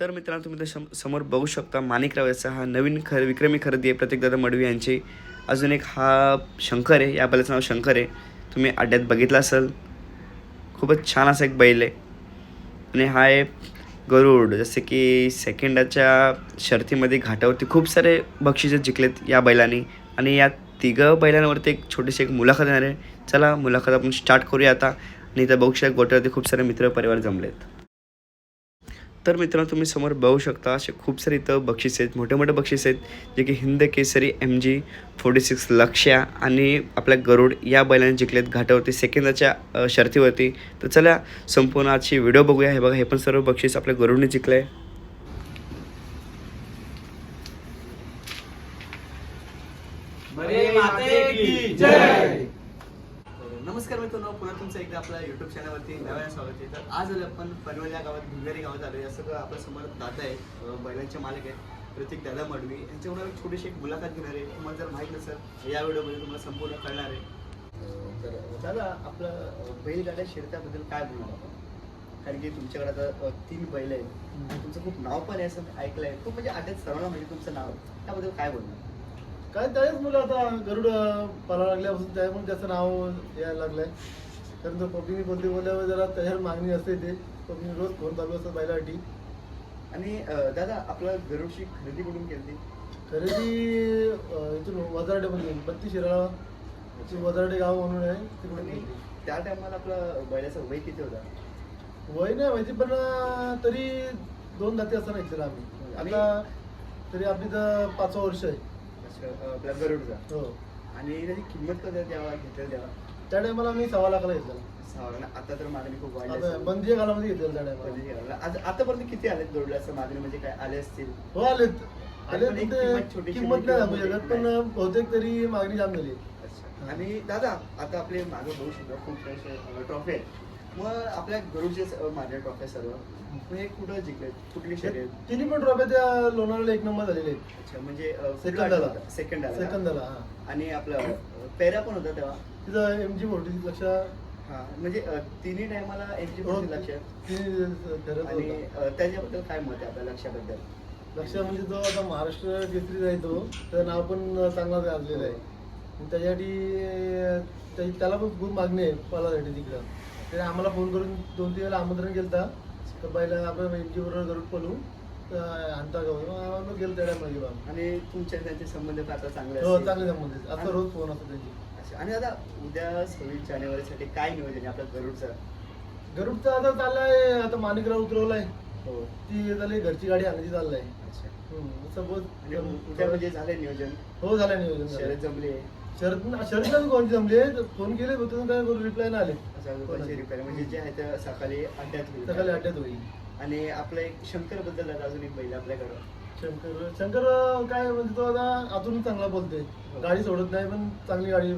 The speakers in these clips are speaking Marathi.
तर मित्रांनो तुम्ही तर सम- समोर बघू शकता माणिकराव याचा हा नवीन खर विक्रमी खरेदी आहे. प्रत्येकदादा मडवी यांची. अजून एक हा शंकर आहे. या बैलाचं नाव शंकर आहे. तुम्ही अड्ड्यात बघितला असेल. खूपच छान असा एक बैल आहे. आणि हा आहे गरुड. जसे की सेकंडाच्या शर्तीमध्ये घाटावरती खूप सारे बक्षिसे जिंकलेत या बैलांनी. आणि या तिघं बैलांवरती एक छोटीशी एक मुलाखत येणार आहे. चला मुलाखत आपण स्टार्ट करूया आता. आणि इथं बघू गोट्यावरती खूप सारे मित्र परिवार जमलेत. तर मित्रांनो तुम्ही समोर बघू शकता असे खूप सारे इथं बक्षीस आहेत मोठे मोठे बक्षीस आहेत जे की Hind Kesari M G forty six लक्ष्या आणि आपल्या गरुड या बैलाने जिंकलेत घाटावरती सेकंदाच्या शर्तीवरती. तर चला संपूर्ण आजची व्हिडिओ बघूया. हे बघा हे पण सर्व बक्षीस आपल्या गरुडने जिंकलं आहे माते की जय! नमस्कार मित्रांनो पुन्हा तुमचं एकदा आपल्या युट्यूब चॅनलवरती नव्याने स्वागत आहे. तर आज आपण पनवेल या गावात भिंगारी गावात आलो या सगळं आपल्यासमोर दादा आहे बैलांचे मालक आहेत प्रत्येक दादा मडवी. यांच्याकडून छोटीशी एक मुलाखत घेणार आहे. तुम्हाला जर माहीत नसेल या व्हिडिओमध्ये तुम्हाला संपूर्ण कळणार आहे. तर दादा आपलं बैलगाड्या शिरत्याबद्दल काय बोलणार आपण? कारण की तुमच्याकडे आता तीन बैल आहेत. तुमचं खूप नाव पण आहे असं ऐकलं आहे खूप म्हणजे आता सर्वांना म्हणजे तुमचं नाव. त्याबद्दल काय बोलणार? काय त्याच मुलं आता गरुड पाला लागल्यापासून त्यामुळे त्याचं नाव यायला लागलंय. कारण तो पब्लिकने बोलते बोलल्यावर जरा त्याच्यावर मागणी असते ते. पब्लिक रोज फोन चालू असतात बैलासाठी. आणि अं, दादा आपलं गरुडची खरेदी कुठून केली खरेदी अं, इथून वजारडे म्हणजे बत्तीस शिराळा वजारडे गाव म्हणून आहे तिकडून आणि घेतली. त्या टायमाला आपलं बैलाचं वय किती होता? वय नाही माहिती पण अं, तरी दोन जाती असताना घेतलेला आम्ही. आणि- आता तरी आपली तर पाचवा वर्ष आहे. आपल्या गरुडचा. हो. आणि त्याची किंमत कधी जेव्हा घेतलं तेव्हा त्या टायमाला मी सव्वा लाखाला घेतलेला. सहा लाख. आता तर मागणी खूप वाढली आता असेल. बंदी कालामध्ये घेतलेला त्या टायमाला. कधी घ्यायला? आज आतापर्यंत किती आले जोडले असं मागणी म्हणजे काय आले असतील? हो आलेत. आले पण एक किंमत छोटीशी किंमत नाही दाखवू नाही. शकत पण बहुतेक तरी मागणी जाम झाली. अच्छा. आणि दादा आता आपले मागे बघू शकतो. खूप ट्रॉफी आहेत. मग आपल्या गरुडचे माझ्या ट्रॉफी सर्व. मग हे कुठं जिंकले? कुठली शर्यत? तिन्ही पण ट्रॉफी त्या लोणावळ्याला एक नंबर झालेले आहेत. अच्छा म्हणजे. सेकंड आला सेकंद झाला हा. आणि आपलं पेरा पण होता तेव्हा? तिथं एम जी फोर्टी लक्ष. हा म्हणजे अं, तिन्ही टायमाला एंट्री हो, लक्षात आणि अं, त्याच्याबद्दल काय मत आहे आपल्या लक्षाबद्दल? लक्ष म्हणजे तो आता महाराष्ट्र केसरी आहे तो त्याचं नाव पण चांगला गाजलेलं आहे. आणि त्याच्यासाठी त्या- त्याला पण खूप मागणी आहे पालासाठी तिकडं. त्याने आम्हाला फोन करून दोन तीन वेळेला आमंत्रण केलं तर पहिला आपण एम जी बरोबर गरुड पलू आणता आम्हाला गेलं त्या टायमाला गेलो आम्ही. आणि तुमच्या त्यांचे संबंध आता चांगले हो. चांगले संबंधित आता रोज फोन असतो त्यांची. आणि आता उद्या सव्वीस जानेवारीसाठी काय नियोजन आहे आपल्या गरुडचं? गरुडचा आता चाललाय आता माणिकराव उतरवलाय. हो. ती झाली घरची गाडी आणायची चाललाय. अच्छा. सपोज उद्या म्हणजे झालंय नियोजन? हो झालं नियोजन शर्यत जमले शरद शरदला कोणती जमले फोन केले होते काय रिप्लाय नाही आले. रिपेअर म्हणजे जे आहे ते सकाळी अड्ड्यात होईल. सकाळी अड्ड्यात होईल. आणि आपलं एक शंकरबद्दल अजून एक बैल आपल्याकडं. शंकर शंकर काय म्हणजे तो आता? आतून चांगला बोलते गाडी सोडत नाही पण चांगली गाडी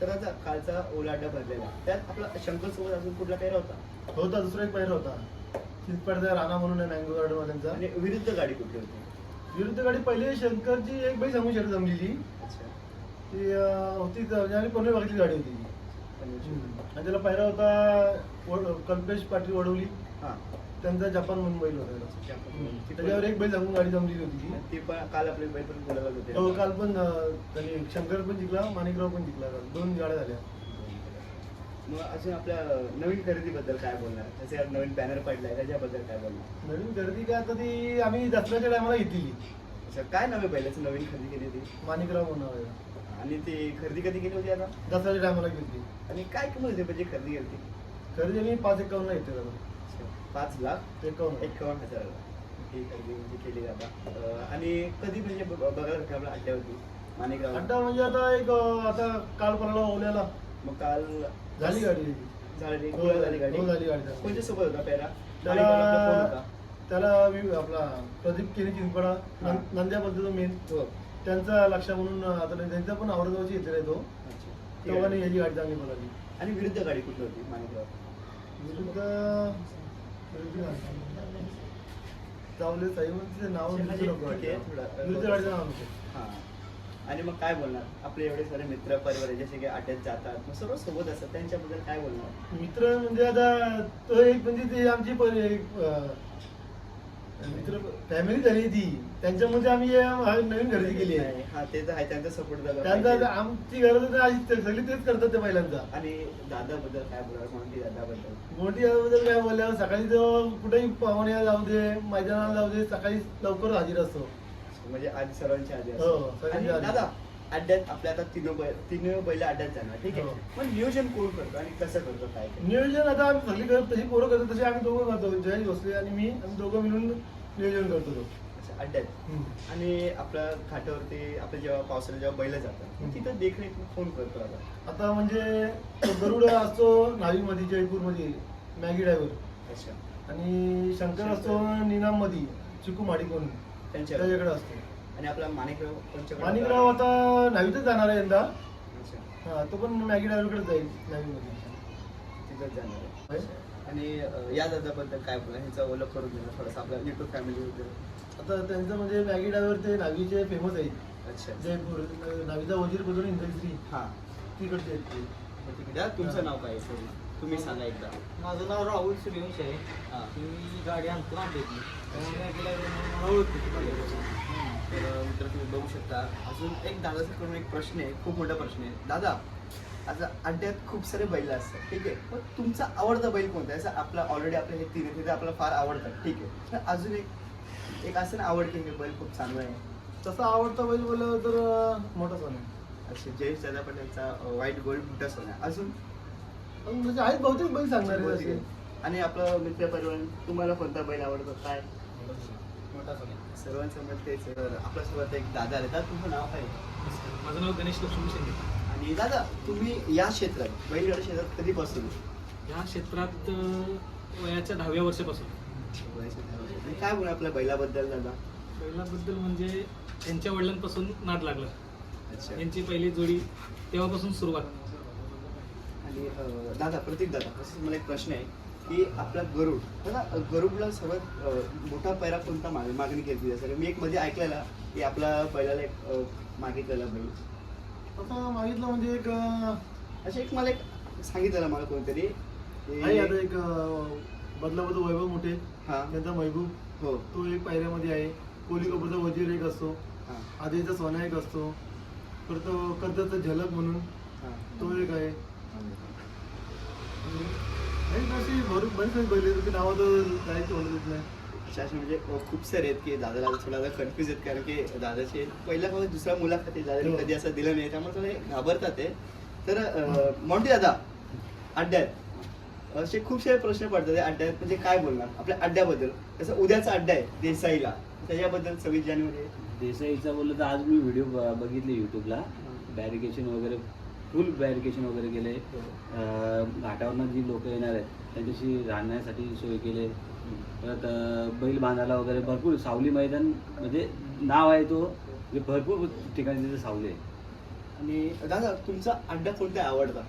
तर आता कालचा ओला अड्डा भरलेला. त्यात आपला शंकर सोबत अजून कुठला काही होता? होता दुसरा एक पहिला होता. चिंचपाडचा राणा म्हणून आहे मँगो गार्डन आणि विरुद्ध गाडी कुठली होती? विरुद्ध गाडी पहिले शंकरची एक बाई सांगू शकत जमलेली. ती होती आणि पनवेल भागातली गाडी होती. आणि त्याला पहिला होता कल्पेश पाटील वडवली हा. त्यांचा जपान बैल होता. त्याच्यावर एक बैल सांगून गाडी जमलेली होती ती. ती पण काल आपले बैल पण बोलायला होते. हो काल पण त्यांनी शंकर पण जिंकला माणिकराव पण जिंकला. काल. दोन गाड्या झाल्या. मग अजून आपल्या नवीन खरेदीबद्दल काय बोलणार? जसे आज नवीन बॅनर पडलाय त्याच्याबद्दल काय बोलणार? नवीन गर्दी काय? आता ती आम्ही दसऱ्याच्या टायमाला घेतली काय नवे बैलाचं नवीन खरेदी केली होती माणिकराव म्हणून. आणि ती खरेदी कधी केली होती आता? दसऱ्याच्या टायमाला घेतली. आणि काय किंमत होती म्हणजे खरेदी केली होती? खरेदी आम्ही पाच एकावन्न त्याला अच्छा, पाच लाख? एकावन्न. एकावन्न हजाराला ही खरेदी म्हणजे केली आता. आणि कधी म्हणजे बघायला भेटलं आपल्या अड्ड्यावरती माणिकराव अड्डा म्हणजे आता एक आता काल पडला ओल्याला. मग काल झाली गाडी. झाली हो, गोळा झाली गाडी. हो, झाली गाडी. कोणत्या सोबत होता पेरा? त्याला होता. त्याला आपला प्रदीप केनी चिंचपडा हा. नंद्या बोलतो तो मेन हो. त्यांचा लक्ष म्हणून आता त्यांचा पण औरंगाबादची आहे तो तेव्हा आहे. याची गाडी चांगली बोलाली आणि विरुद्ध गाडी कुठली होती माणिकराव? विरुद्ध चावले साहेबांचे नाव विरुद्ध गाडीचं नाव हा. आणि मग काय बोलणार? आपले एवढे सारे मित्र परिवार जसे की अड्ड्यात जातात मग सर्व सोबत असतात. त्यांच्याबद्दल काय बोलणार? मित्र म्हणजे आता तो एक म्हणजे ते आमची मित्र फॅमिली झाली ती. त्यांच्यामध्ये आम्ही हे नवीन खरेदी केली आहे. हा ते तर आहे त्यांचा सपोर्ट झाला त्यांचा. आमची गरज आज ते- सगळी तेच करतात त्या महिलांचा. आणि दादा बद्दल काय बोला मोठी दादा बद्दल मोठी काय बोलल्या सकाळी कुठेही पाहुणे जाऊ दे मैदानाला जाऊ दे सकाळी लवकर हजर असतो. म्हणजे आधी सर्वांच्या आधी हो. दादा अड्ड्यात आपल्या आता तीन बैल तीन बैल अड्ड्यात जाणार ठीक आहे? हो. मग नियोजन कोण करतो आणि कसं करतो काय नियोजन आता आम्ही सगळी करत तशी पोरं करतो तसे आम्ही दोघं करतो. जयेश भोसले आणि मी आम्ही दोघं मिळून नियोजन करतो तो. अड्ड्यात. हम्म. आणि आपल्या घाटावरती आपल्या जेव्हा पावसाला जेव्हा बैल जातात मग. तिथं देखरेख कोण करतो आता? आता म्हणजे तो गरुड असतो नावीमध्ये जयपूरमध्ये मॅगी ड्रायव्हर अच्छा. आणि शंकर असतो निनाममध्ये चिकू माडी कोण त्यांच्या त्याच्याकडे असतो. आणि आपला माणिकराव माणिकराव आता नावीतच जाणार आहे यंदा. अच्छा. हा तो पण मॅगी ड्रायव्हरकडे जाईल नावीमध्ये तिथंच जाणार आहे. आणि अं, या दादाबद्दल काय बोला ह्याचा ओळख करून देणार थोडंसं आपल्या युट्यूब फॅमिली बद्दल. आता त्यांचं म्हणजे मॅगी ड्रायव्हर ते नावीचे फेमस आहेत. अच्छा. जयपूर नावीचा वजीर बदलून इंद्रश्री हां. तिकडचे आहेत ते. मग तिकडे तुमचं नाव काय आहे पूर्ण? तुम्ही सांगा एकदा. माझं नाव राहुल सूर्यवंश आहे. हां. मी गाडी आणतो त्यामुळे गेला मला ओळखते. तर मित्र तुम्ही बघू शकता. अजून एक दादाकडून एक प्रश्न आहे खूप मोठा प्रश्न आहे. दादा आता अड्ड्यात खूप सारे बैल असतात ठीक आहे? पण तुमचा आवडता बैल कोणता आहे? असं आपला ऑलरेडी आपले हे तीन तिथे आपल्याला फार आवडतात ठीक आहे? तर अजून एक एक असं ना आवड की हे बैल खूप चांगलं आहे. तसा आवडता बैल बोललं तर मोठा सोन आहे. असे जयेश दादा पटेलचा व्हाईट गोल्ड मोठा सोना अजून? पण म्हणजे आहेत बहुतेक बैल सांगणारे आणि आपलं मित्र परिवार तुम्हाला कोणता बैल आवडतो? काय? मोठा सोन्या. सर्वांचं मत तेच आपल्यासोबत एक दादा आले दादा तुमचं नाव काय? माझं नाव गणेश लक्ष्मण शिंदे आणि दादा तुम्ही या क्षेत्रात बैलगाडी क्षेत्रात कधीपासून? ह्या क्षेत्रात वयाच्या दहाव्या वर्षापासून. आणि काय बोला आपल्या बैलाबद्दल दादा? पहिल्याबद्दल म्हणजे त्यांच्या वडिलांपासून नाद लागला. अच्छा. यांची पहिली जोडी तेव्हापासून सुरुवात. आणि दादा प्रतीक दादा तसंच मला एक प्रश्न आहे. की आपला गरुड दादा गरुडला सर्वात मोठा पैरा कोणता माग मागणी केली जसं मी एक मध्ये ऐकलेला की आपला बैलाला एक मागितलेला बैल. आता मागितलं म्हणजे एक असं एक मला एक सांगितलेलं मला कोणतरी आता एक अं, बदलाबद्दल वैभव मोठे. हा. त्यांचा महबूब हो. तो एक पायऱ्यामध्ये आहे. कोहली कपूरचा वजीर एक असतो. हा. आधीचा सोना एक असतो. परत कर्जतचा झलक म्हणून हा. तो एक आहे. बरीच बैल नावं तर जायची म्हणत नाही अशा म्हणजे खूप सारे आहेत की दादाला थोडा कन्फ्युज आहेत कारण की दादाचे पहिल्या फक्त दुसऱ्या मुलाखत दादाने हो. कधी असं दिलं नाही त्यामुळे थोडे घाबरतात ते. तर मोंटी दादा अड्ड्यात. असे खूप सारे प्रश्न पडतात अड्ड्यात म्हणजे काय बोलणार? आपल्या अड्ड्याबद्दल. जसं उद्याचा अड्डा आहे देसाईला. त्याच्याबद्दल सव्वीस जानेवारी देसाईचा बोललं तर आज मी व्हिडिओ बघितले यूट्यूबला बॅरिकेशन वगैरे फुल बॅरिकेशन वगैरे केले. घाटावरनं जी लोक येणार आहेत त्यांच्याशी राहण्यासाठी सोय केले. परत बैल बांधायला वगैरे भरपूर सावली मैदान म्हणजे नाव आहे तो म्हणजे भरपूर ठिकाणी तिथे सावली आहे. आणि दादा तुमचा अड्डा कोणता आवडता?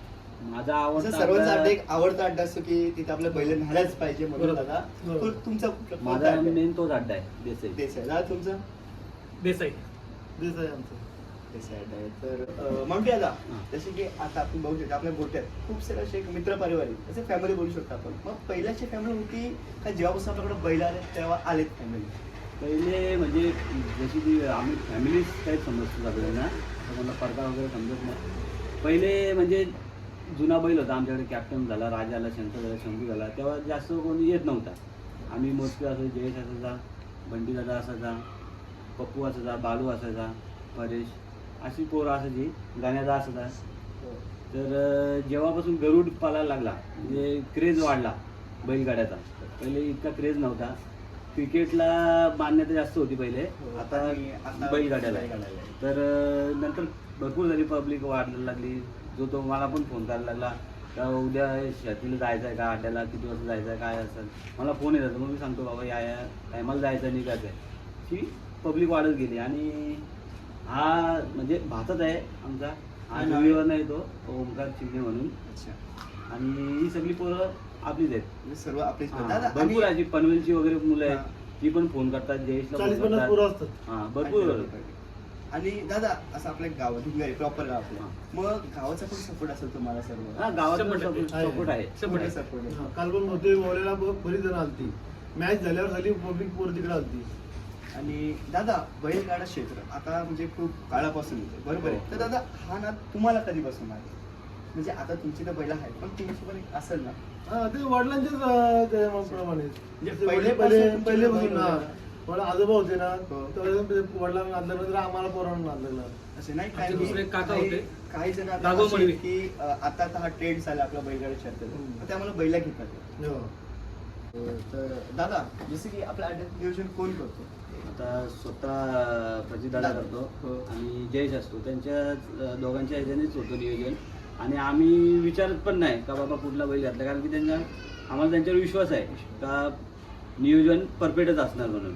माझा आवडता सर्वांचा अड्डा अड्डा- एक आवडता अड्डा असतो की तिथे आपल्या बैल न्यायलाच पाहिजे म्हणून. दादा. तो तुमचा माझा? मेन तोच अड्डा आहे देसाई. देसाई. दादा तुमचा? देसाई. देश आहे आमचं डिसाइड आहे तर दादा हां. जसे की आता आपण बघू शकतो आपल्या गोट्यात खूप सारे असे एक मित्र परिवार आहेत. जसे फॅमिली बोलू शकतो आपण. मग पहिल्याची फॅमिली होती का जेव्हापासून आपल्याकडे बैल आले तेव्हा आलेत फॅमिली पहिले म्हणजे जशी ती आम्ही फॅमिलीच टाईप समजतो सगळ्यांना. मला फरका वगैरे समजत नाही. पहिले म्हणजे जुना बैल होता आमच्याकडे कॅप्टन झाला राजा झाला शंकर झाला शंभू झाला. तेव्हा जास्त कोणी येत नव्हता. आम्ही मोजके असो जयेश असायचा बंटी दादा असायचा पप्पू असायचा बालू असायचा परेश. अशी पोरं असायची गाण्याचा असायचा तर अं, जेव्हापासून गरुड पालायला लागला म्हणजे क्रेज वाढला बैलगाड्याचा पहिले इतका क्रेज नव्हता. क्रिकेटला मान्यता जास्त होती पहिले. हो, आता बैलगाड्याला. तर नंतर भरपूर झाली पब्लिक वाढायला लागली. जो तो मला पण फोन करायला लागला का उद्या शेतीला जायचं आहे का? अड्ड्याला किती वाजता जायचं आहे? काय असेल मला फोन येतात मग मी सांगतो बाबा या या टायमाला जायचं निघायचं आहे. की पब्लिक वाढत गेली आणि हा म्हणजे भातच आहे आमचा. हा रविवार नाही तो ओमकार चिमणे म्हणून. अच्छा. आणि ही सगळी पोरं आपलीच आहेत. म्हणजे सर्व आपलीच हा, दादा भरपूर आणि- आहे जी पनवेलची वगैरे मुलं. आहेत. ती पण फोन करतात जयेशला चाळीस फोन पन्नास पोरं करतात असतात. हा भरपूर. आणि दादा असं आपल्या गाव प्रॉपर गाव आपलं. हा. मग गावाचा पण सपोर्ट असेल तुम्हाला सर्व. हा गावात शंभर टक्के. सपोर्ट आहे. शंभर टक्के. सपोर्ट हा, काल पण होते ओळ्याला ब- बरीच जण आलती. मॅच झाल्यावर झाली पब्लिक पोर तिकडे आलती. आणि दादा बैलगाडा क्षेत्र आता म्हणजे खूप काळापासून येते बरोबर आहे हो. तर दादा हा नाद तुम्हाला कधीपासून आहे म्हणजे आता तुमची तर बैल आहे पण तुमची पण एक असेल ना हा ते वडिलांचेच अं, त्याप्रमाणे जसे पहिलेपासून वडील पहिले ना वडील मला आजोबा होते ना हो. वडिलांना आम्हाला पोरांना नांदलेला असे नाही आमचे दुसरे काका काही- होते. काही जण आता राघव असे मडवी. की अं, आता आता हा ट्रेंड झाला आपला बैलगाडा क्षेत्र हम्म. तर त्यामुळे बैला घेतात हो. तर दादा जसं की आपल्या अड्ड्यात नियोजन कोण करतो आता स्वतः प्रजितदादा करतो हो. आणि जयेश असतो. त्यांच्या दोघांच्या ह्याच्यानेच होतं नियोजन. आणि आम्ही विचारत पण नाही का बाबा कुठला बैल घातला? कारण की त्यांच्या आम्हाला त्यांच्यावर विश्वास आहे का नियोजन परफेक्टच असणार म्हणून.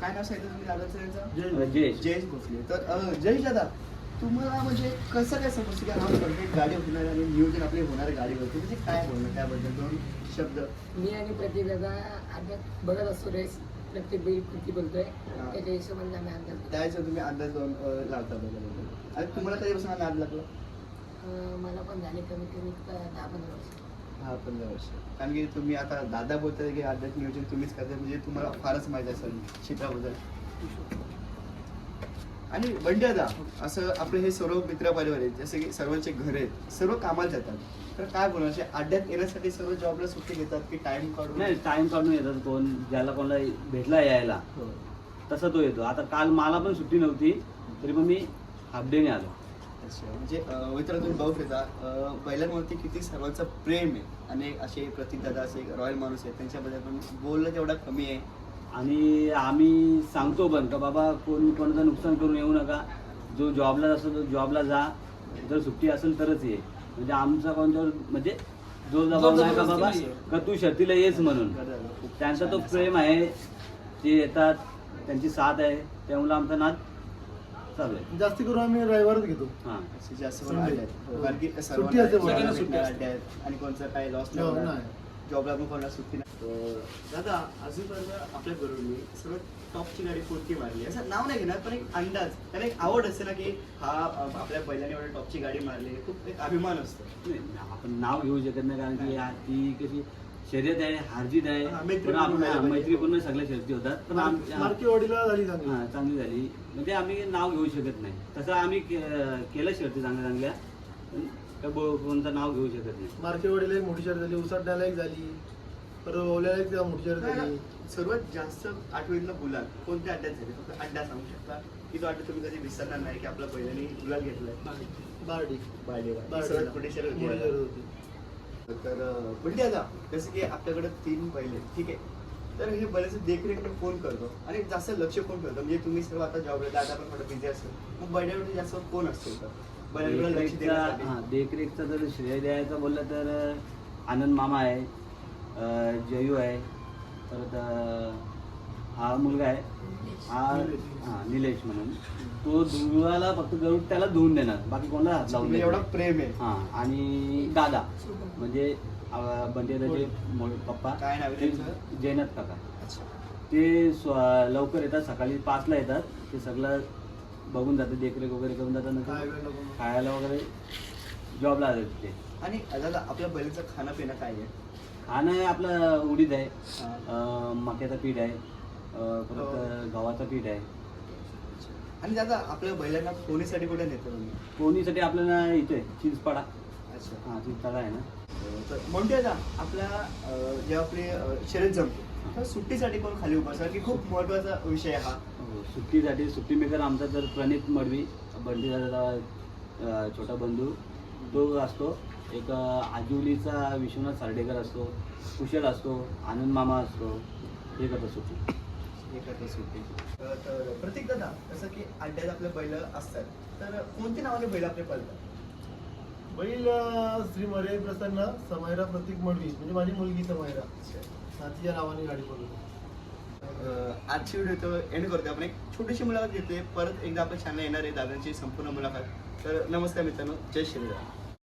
काय नाव सांगितलं तुम्ही दादाचं जयेश. जयेश. भोसले. तर अं, जयेश दादा तुम्हाला म्हणजे कसं काय समजतं की हा परफेक्ट गाडी होणार आणि नियोजन आपले होणार गाडीवरती? म्हणजे काय बोलणं त्याबद्दल दोन शब्द? मी आणि प्रत्येक दादा अर्ध्यात बघत असतो रेस प्रत्येक बैल कृती बोलतोय त्याच्या हिशोबाने आम्ही अंदाज घेतो. तुम्ही अंदाज लावून अं, लावता बघा आणि तुम्हाला कधीपासून हा नाद लागला? अं, मला पण झाले कमीत कमी एक दहा पंधरा वर्ष. हा पंधरा वर्ष. कारण की तुम्ही आता दादा बोलताय की आध्यात्मिक नियोजन तुम्हीच करताय म्हणजे तुम्हाला फारच माहिती असेल क्षेत्राबद्दल आणि बंडी दादा असं आपले हे सर्व मित्र परिवार आहेत जसे की सर्वांचे घर आहेत सर्व कामाला जातात. तर काय बोलणार असे अड्ड्यात येण्यासाठी सर्व जॉबला सुट्टी घेतात की टाइम काढून? नाही टाइम काढून येतात कोण ज्याला कोणाला भेटला यायला हो. तसा तो येतो. आता काल मला पण सुट्टी नव्हती तरी पण मी हाफ डेने आलो. अच्छा म्हणजे मित्र तुम्ही बघू शकता अं, बैलांवरती किती सर्वांचं प्रेम आहे. आणि असे प्रतीक दादा असे रॉयल माणूस आहेत त्यांच्याबद्दल पण बोलणं तेवढा कमी आहे. आणि आम्ही सांगतो पण का बाबा कोण कोणाचं नुकसान करून येऊ नका. जो जॉबला असेल तो जॉबला जा. जर सुट्टी असेल तरच ये. म्हणजे आमचा कोणत्यावर म्हणजे जो जबाब नाही का बाबा का तू शर्तीला येच म्हणून. त्यांचा तो प्रेम आहे. ते येतात. त्यांची साथ आहे. त्यामुळे आमचा नाद चालू आहे. जास्ती करून आम्ही रविवारच घेतो. हां. जास्त सुट्टी असते आणि कोणचं काही लॉस हो, नाही. जॉबला पण कोणाला सुट्टी नाही. तर दादा अजूनपर्यंत आपल्या बरोबर सर्वात टॉपची गाडी कोणती मारली. असं नाव नाही घेणार पण एक अंदाज. त्याला एक आवड असते ना की हा अ, आपल्या बैलाने एवढी टॉपची गाडी मारली. खूप एक अभिमान असतो. नाही, आपण नाव घेऊ शकत नाही कारण की ती कशी शर्यत आहे हारजीत आहे. हा, पण मैत्रीपूर्ण आपण व्हायला हा, पाहिजे. मैत्रीपूर्ण सगळ्या शर्ती होतात. पण आम- झाली चांगली. हा, चांगली झाली. म्हणजे आम्ही नाव घेऊ शकत नाही. तसं आम्ही के- केलं शर्ती चांगल्या चांगल्या पण काय बो- कोणतं नाव घेऊ शकत नाही. मार्केवाडीला एक मोठी झाली उसाड्याला एक झाली परत ओल्याला एक मोठी झाली. सर्वात जास्त आठवणीतला गुलाल कोणत्या अड्ड्यात झाले? फक्त अड्डा सांगू शकता. की तो अड्डा तुम्ही कधी विसरणार नाही की आपल्या बैलाने गुलाल घेतलाय बारडी. बारडी. सर्वात मोठी होती. तर म्हणजे आता जसं की आपल्याकडे तीन बैल आहेत, ठीक आहे. तर हे बैलाचं देखरेख कोण करतो आणि जास्त लक्ष कोण ठेवतो? म्हणजे तुम्ही सर्व आता जॉबला दादा पण थोडं बिझी असेल. मग बैलावरती जास्त कोण असतो देखरेखचा हा जर श्रेय द्यायचं बोललं तर आनंद मामा आहे अं, जयू आहे परत हा मुलगा आहे. हा हा निलेश म्हणून. तो धुवाला फक्त गरुड त्याला धुवून देणार बाकी कोणाला हात लावून म्हणजे देणार. एवढा प्रेम आहे. हा आणि दादा म्हणजे बंटेदाचे मोठे पप्पा. काय नाव आहे ते त्यांचं? जयनाथ काका. ते स्व- लवकर येतात सकाळी पाचला येतात. ते सगळं बघून जातात देखरेख वगैरे करून जातात. खायला वगैरे जॉबला जातात ते आणि दादा आपल्या बैलाचं खाणं पिणं काय आहे? खाणं आहे आपलं उडीद आहे हा. अं, मक्याचं पीठ आहे अं, परत गव्हाचं पीठ आहे. आणि दादा आपल्या बैलांना पोहण्यासाठी कुठे नेतो तुम्ही? पोहणीसाठी आपल्याला इथे चिंचपाडा. अच्छा. हा चिंचपाडा आहे ना. तर म्हणते आपल्या अं, जेव्हा आपली अं, शर्यत जमते. तेव्हा सुट्टीसाठी कोण खाली उभं? असतं की खूप महत्त्वाचा विषय हा. हो, सुट्टीसाठी सुट्टी मेकर आमचा तर प्रणित मडवी बंडी दादाचा अं, छोटा बंधू. तो असतो. एक आजिवलीचा विश्वनाथ सार्डेकर असतो. कुशल असतो. आनंद मामा असतो. हे करतो सुट्टी. एखादी सुट्टी. तर प्रतीक दादा जसं की अड्ड्यात आपले बैल असतात तर कोणत्या नावाने बैल आपले पळतात? बैल श्री मर्यादित प्रसन्न समायरा प्रतीक मडवी म्हणजे माझी मुलगी समायरा हा, तिच्या नावाने गाडी पडली आजची व्हिडिओ तो एंड करतो आपण एक छोटीशी मुलाखत घेते परत एकदा आपल्या चॅनल येणार आहे दादांची संपूर्ण मुलाखत. तर नमस्कार मित्रांनो. जय श्रीराम.